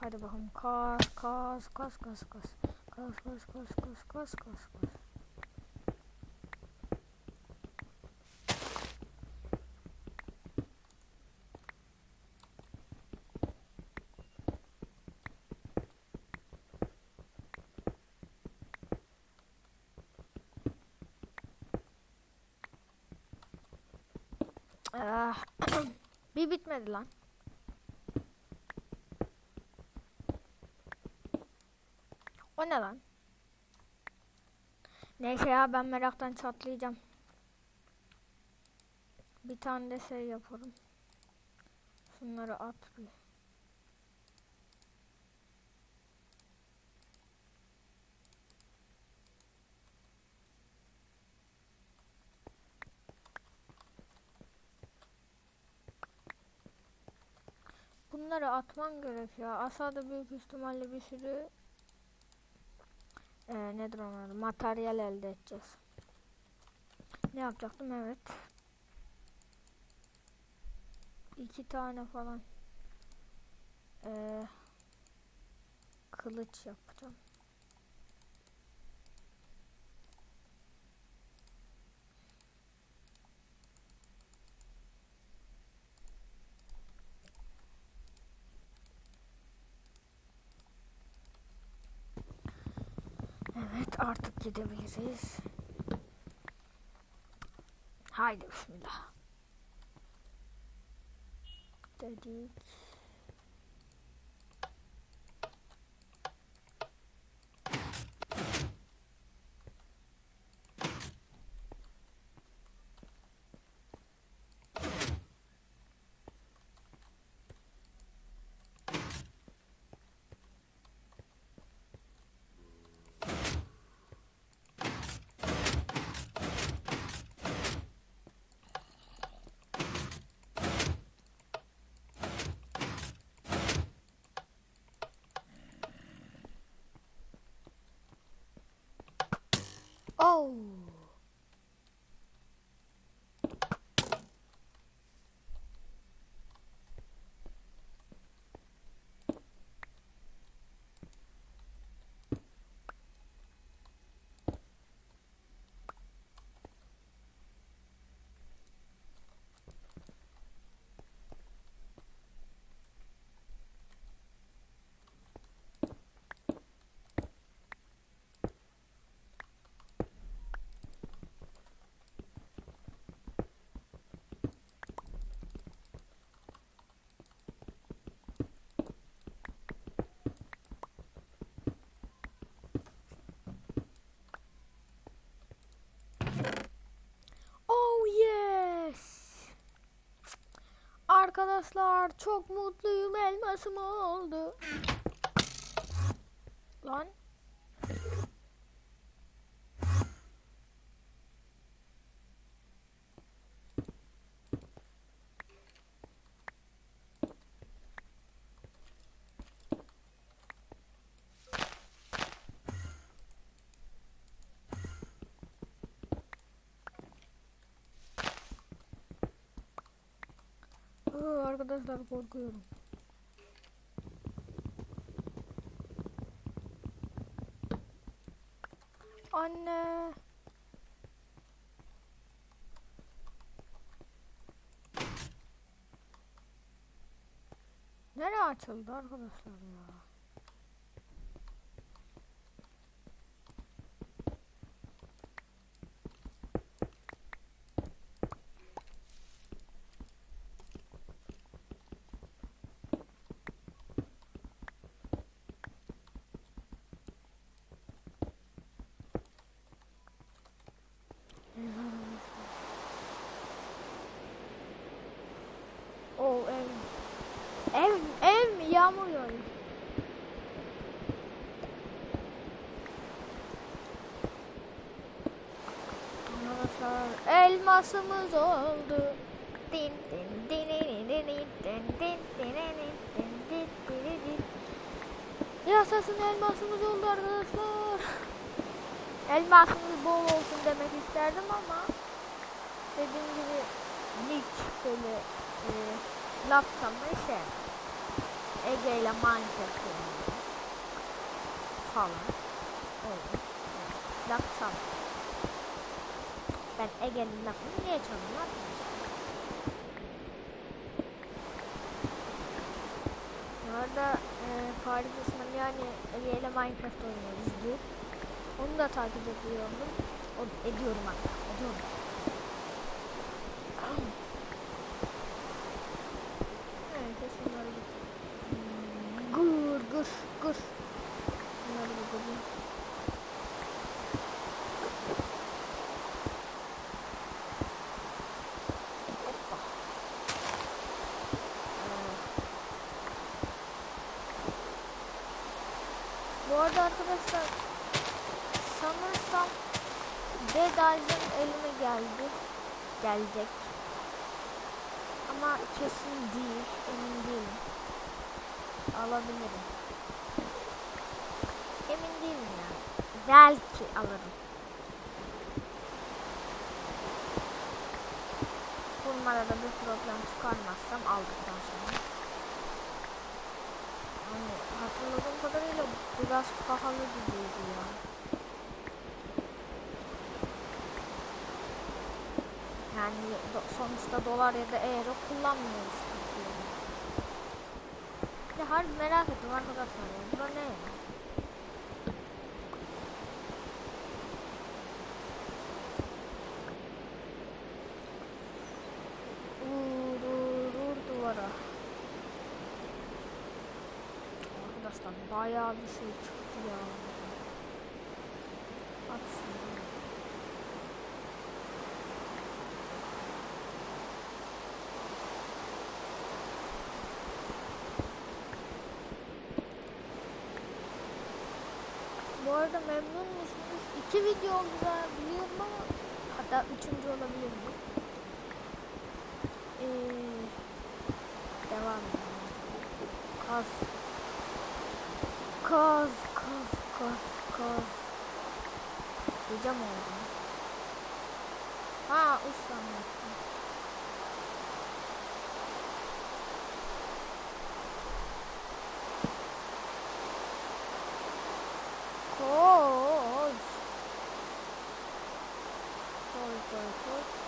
Hadi bakalım. Kas kas kas kas kas. Kas kas kas kas kas kas kas. Ah, bir bitmedi lan. O ne lan? Neyse ya ben meraktan çatlayacağım. Bir tane de şey yaparım. Şunları at bir. Bunları atman gerekiyor. Aşağıda büyük ihtimalle bir sürü e, nedir onlar? Materyal elde edeceğiz. Ne yapacaktım? Evet. İki tane falan e, kılıç yapacağım. Evet artık gidebiliriz. Haydi bismillah. Dedik. go! Arkadaşlar çok mutluyum elmasım oldu. Lan. Aa, arkadaşlar korkuyorum. Anne. Nereye açıldı arkadaşlar ya? Oh ev. Ev? Yağmur yağıyor. Arkadaşlar elmasımız oldu. Din din din din din din din din din din din din. Yaşasın elmasımız oldu arkadaşlar. Elmasımız bol olsun demek isterdim ama dediğim gibi Nick böyle e, laf çalmayı sevmem. Ege ile Minecraft oynuyoruz. Falan. Öyle. Laf çal. Ben Ege'nin lafını niye çalayım arkadaşlar? Bu arada e, Paris Osman yani Ege ile Minecraft oynuyoruz diyor. Onu da takip ediyorum. O, ediyorum hatta. Ediyorum. Neyse şunları Gur gur. Bunları. Evet. Bu arada arkadaşlar sanırsam Dead Island elime geldi. Gelecek. Ama kesin değil. Emin değilim. Alabilirim. Emin değilim ya. Belki alırım. Bunlara da bir problem çıkarmazsam aldıktan sonra. Yani hatırladığım kadarıyla biraz pahalı gibiydi ya. Yani do- sonuçta dolar ya da euro kullanmıyoruz Türkiye'de. Ya harbi merak ettim arkadaşlar. Bura ne ya? Arkadaşlar bayağı bir şey çıktı ya. At şunu. Bu arada memnun musunuz? İki video oldu ben biliyorum ama hatta üçüncü olabilir mi? Ee, devam edelim. Kaz. Kaz, kaz, kaz, kaz. Gece mi oldu? Ha, ustam yaptım. Koş. Koş, koş, koş.